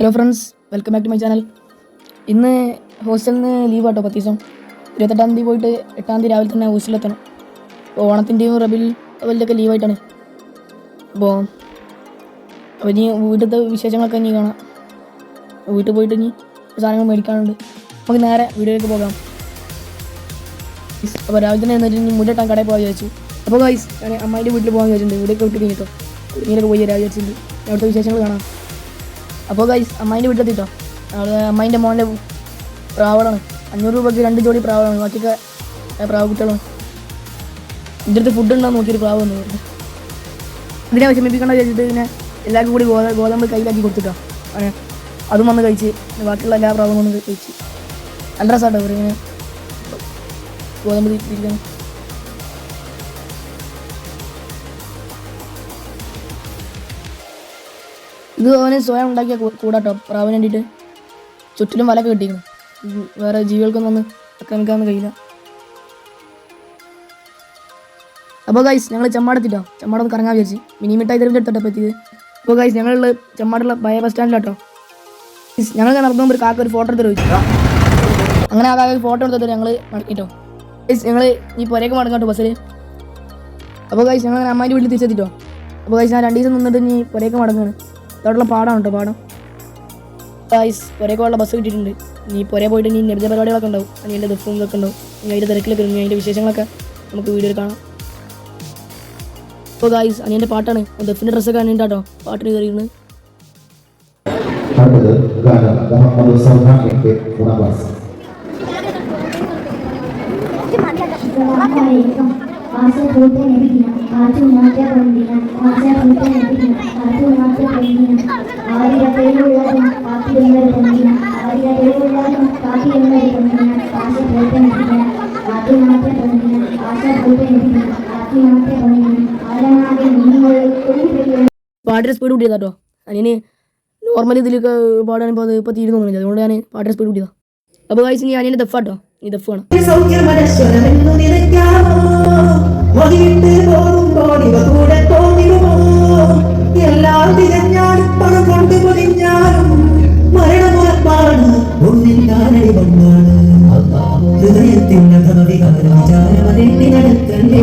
Hello friends welcome back to my channel ഇന്ന് ഹോസ്റ്റലിൽ നിന്ന് ലീവ് ആട്ടോ പത്ത് ദിവസം. ഇരുപത്തെട്ടാം തീയതി പോയിട്ട് എട്ടാം തീയതി രാവിലെ തന്നെ ഹോസ്റ്റലിലെത്തണം അപ്പോൾ ഓണത്തിന്റെയും റബിൽ അവലിന്റെയൊക്കെ ലീവായിട്ടാണ് അപ്പോൾ അപ്പോൾ ഇനി വീട്ടിലത്തെ വിശേഷങ്ങളൊക്കെ ഇനി കാണാം. വീട്ടിൽ പോയിട്ട് ഇനി സാധനങ്ങൾ മേടിക്കാനുണ്ട്. നമുക്ക് നേരെ വീഡിയോയിലേക്ക് പോകാം. അപ്പോൾ രാവിലെ തന്നെ എന്നിട്ട് ഇനി മുന്നിട്ടാൻ കടയിൽ പോകാൻ വിചാരിച്ചു. അപ്പോൾ ഗൈസ് ഞാൻ അമ്മായിന്റെ വീട്ടിൽ പോകാൻ വിചാരിച്ചിട്ടുണ്ട്. ഇവിടെയൊക്കെ വിട്ട് കഴിഞ്ഞിട്ടോ. ഇങ്ങനെയൊക്കെ പോയി വരാൻ വിചാരിച്ചിട്ടുണ്ട്. അവിടുത്തെ വിശേഷങ്ങൾ കാണാം. അപ്പോൾ ഗൈസ് അമ്മായിന്റെ വീട്ടിലെത്തിട്ടോ അമ്മായിന്റെ മോന്റെ പ്രാവളാണ്. അഞ്ഞൂറ് രൂപയ്ക്ക് രണ്ട് ജോഡി പ്രാവളാണ്. ബാക്കിയൊക്കെ പ്രാവ് കുട്ടികളാണ് എന്റെ അടുത്ത് ഫുഡ് ഉണ്ടാകും നോക്കിയൊരു പ്രാവ് വന്നു ഇതിനെ വിഷമിപ്പിക്കണ്ട വിചാരിച്ചിട്ട് പിന്നെ എല്ലാവർക്കും കൂടി ഗോത ഗോതമ്പ് കയ്യിലാക്കി കൊടുത്തിട്ടോ. അതും വന്ന് കഴിച്ച്. ബാക്കിയുള്ള എല്ലാ പ്രാവും വന്ന് കഴിച്ച്. നല്ല രസമാട്ടോ ഇവർ ഇങ്ങനെ ഗോതമ്പ് തിരിക്കാൻ ഇത് അവന് സ്വയം ഉണ്ടാക്കിയ കൂടാട്ടോ. പ്രാവിന് വേണ്ടിയിട്ട് ചുറ്റിലും വലൊക്കെ കിട്ടിയിരുന്നു വേറെ ജീവികൾക്കൊന്നും ഒന്ന് ആക്രമിക്കാനൊന്നും കഴിയില്ല. അപ്പോൾ ഗൈസ് ഞങ്ങൾ ചെമ്മാടെത്തിട്ടോ ചെമ്മാട് ഒന്ന് കറങ്ങാൻ വിചാരിച്ചു. മിനി മിഠായി തെരുവിന്റെ അടുത്തോട്ട് എത്തിയത്. അപ്പോൾ ഗൈസ് ഞങ്ങളുള്ള ചെമ്മാടുള്ള ബയ ബസ് സ്റ്റാൻഡിലാട്ടോ ഞങ്ങൾ നടക്കുമ്പോൾ ഒരു കാക്ക ഒരു ഫോട്ടോ എടുത്ത് ചോദിച്ചു. അങ്ങനെ ആ കാക്ക ഫോട്ടോ എടുത്തിട്ട് ഞങ്ങൾ മടക്കിട്ടോ. ഗൈസ് ഞങ്ങൾ ഈ പുരയൊക്കെ മടങ്ങാട്ടോ ബസ്സിൽ അപ്പോൾ ഗൈസ് ഞങ്ങൾ അമ്മാന്റെ വീട്ടിൽ തിരിച്ചെത്തിട്ടോ. അപ്പോൾ ഗൈസ് ഞാൻ രണ്ട് ദിവസം നിന്നിട്ട് ഇനി പുരയൊക്കെ മടങ്ങാണ്. ഇതോടുള്ള പാടാണ് കേട്ടോ പാടം ഗൈസ് പുരയൊക്കെ ഉള്ള ബസ് കിട്ടിയിട്ടുണ്ട് നീ പുര പോയിട്ട് ഇനി നിർജ പരിപാടികളൊക്കെ ഉണ്ടാവും ഇനി എന്റെ ദുഃഖവും ഇതൊക്കെ ഉണ്ടാവും ഇനി അതിന്റെ തിരക്കിലൊക്കെ ഇനി അതിന്റെ വിശേഷങ്ങളൊക്കെ നമുക്ക് വീഡിയോയിൽ കാണാം ഇപ്പോൾ ഗൈസ് അനിയന്റെ പാട്ടാണ് ദഫിന്റെ ഡ്രസ്സൊക്കെ അണിയുണ്ടാട്ടോ പാട്ടിന് കയറിയിരുന്നു ഗാനം മുഹമ്മദ് സൗഹാന്റെ ഗുണവാസ് Masa putih nebina, aju mata bendina, masa putih nebina, aju mata bendina. ആരിയ പേരുള്ളതും കാക്കി എന്നൊരു ബന്ധിന ആരിയ പേരുള്ളതും കാക്കി എന്നൊരു ബന്ധിന ആശ പൂട്ട nebina, ആദ്യ മാറ്റ ബന്ധിന ആശ പൂട്ട nebina, ആദ്യ മാറ്റ ഒരു പെരിയ പാട്ടിന്റെ സ്പീഡ് കൂട്ടിയതാട്ടോ അനിയന് നോർമൽ ഇതിലൊക്കെ പാടാനിപ്പോൾ അത് ഇപ്പോൾ തീരുന്നു തോന്നുന്നില്ല അതുകൊണ്ട് ഞാൻ പാട്ടിന് സ്പീഡ് കൂട്ടിയതാണ് അപ്പോൾ ഗൈസ് ഞാൻ അനിയന്റെ ദഫാട്ടോ ഈ ദഫ് വേണം വിചാരമതെണ്ണി നടക്കല്ലേ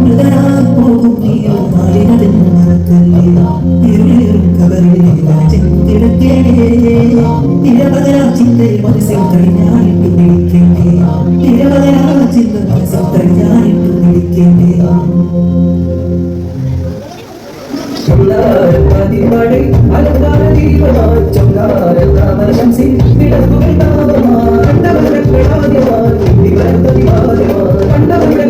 മൃതനാ പോകും നീയോ? മാലിനതെന്ന് മറക്കല്ലേ ഇരുളിലും കവറിലെ ചിന്തിടക്കേ നിരപകരാ ചിന്തയിൽ മനസ്സിൽ കഴിഞ്ഞാലിട്ടു നിൽക്കേണ്ടേ നിരപകരാ ചിന്ത മനസ്സിൽ കഴിഞ്ഞാലിട്ടു നിൽക്കേണ്ടേ പതിമഴ അലങ്കാര ദീപമായി. ചൊങ്കാര താമരശംസി താപമായി കണ്ടവരങ്ങളാദ്യമായി നിന്നി വരുത്തതിവാദ്യമായി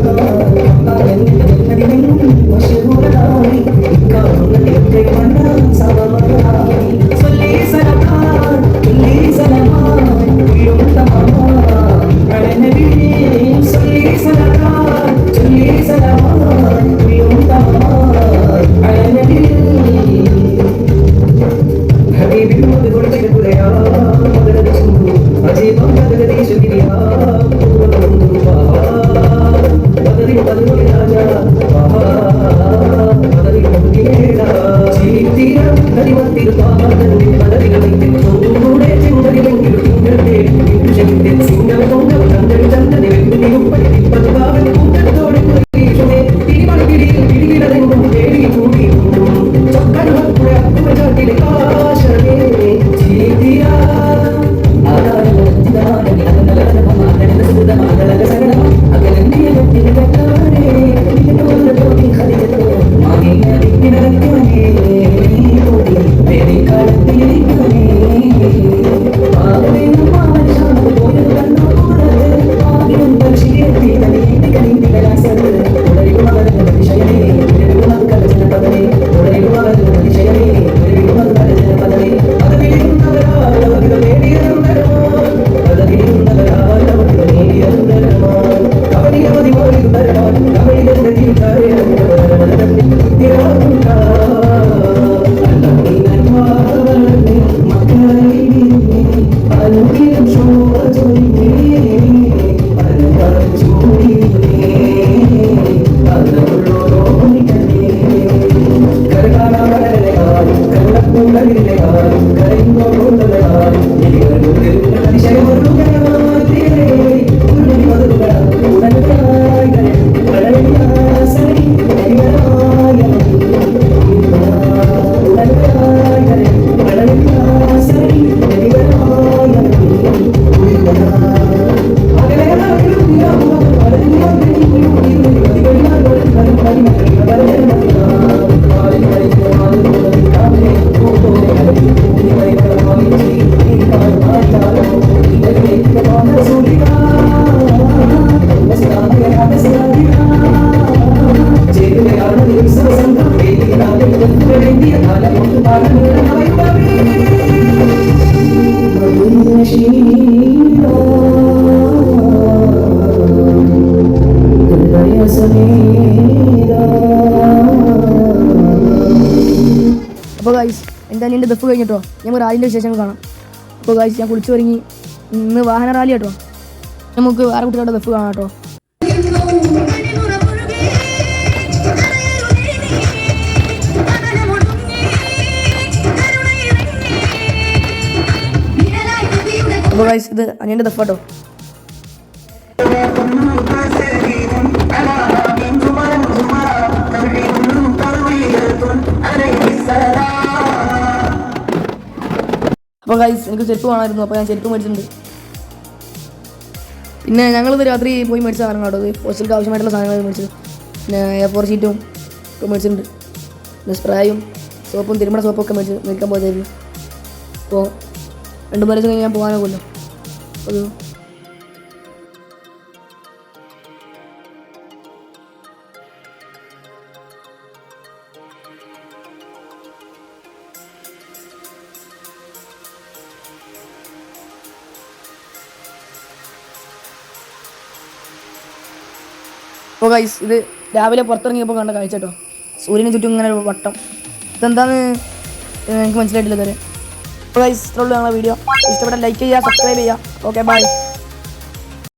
അപ്പോൾ ഗൈസ് എന്റെ അനിയന്റെ ദഫ് കഴിഞ്ഞിട്ടോ ഞാൻ റാലിന്റെ വിശേഷങ്ങൾ കാണാം. അപ്പോൾ ഗൈസ് ഞാൻ കുളിച്ചു ഒരുങ്ങി. ഇന്ന് വാഹന റാലി കേട്ടോ നമുക്ക് വേറെ കുട്ടികളുടെ ദഫ് കാണാം കേട്ടോ. അപ്പോൾ ഗൈസ് ഇത്. അനിയന്റെ ദഫാട്ടോ അപ്പോൾ ഗൈസ് എനിക്ക് ചെരുപ്പ് വേണമായിരുന്നു. അപ്പോൾ ഞാൻ ചെരുപ്പ് മേടിച്ചിട്ടുണ്ട്. പിന്നെ ഞങ്ങളിത് രാത്രി പോയി മേടിച്ച സാധനം കേട്ടോ. ഹോസ്റ്റലിൽ ആവശ്യമായിട്ടുള്ള സാധനങ്ങൾ മേടിച്ചത്. പിന്നെ എ ഫോർ ഷീറ്റും ഒക്കെ മേടിച്ചിട്ടുണ്ട്. പിന്നെ സ്പ്രേയും സോപ്പും തിരുമണ സോപ്പൊക്കെ മേടിച്ച് മേടിക്കാൻ പോയതായിരുന്നു. അപ്പോൾ രണ്ടു മൂന്ന് ദിവസം കഴിഞ്ഞ് ഞാൻ പോകാനാകുമല്ലോ ഒരു അപ്പോൾ ഗൈസ് ഇത് രാവിലെ പുറത്തിറങ്ങിയപ്പോൾ കണ്ട കാഴ്ച കേട്ടോ സൂര്യന് ചുറ്റും ഇങ്ങനെ ഒരു വട്ടം. ഇതെന്താന്ന് എനിക്ക് മനസ്സിലായിട്ടില്ല ഇതുവരെ. അപ്പോൾ ഗൈസ് ഇത്രയുള്ളൂ ഞങ്ങളുടെ വീഡിയോ ഇഷ്ടപ്പെട്ട ലൈക്ക് ചെയ്യുക സബ്സ്ക്രൈബ് ചെയ്യുക. Okay bye.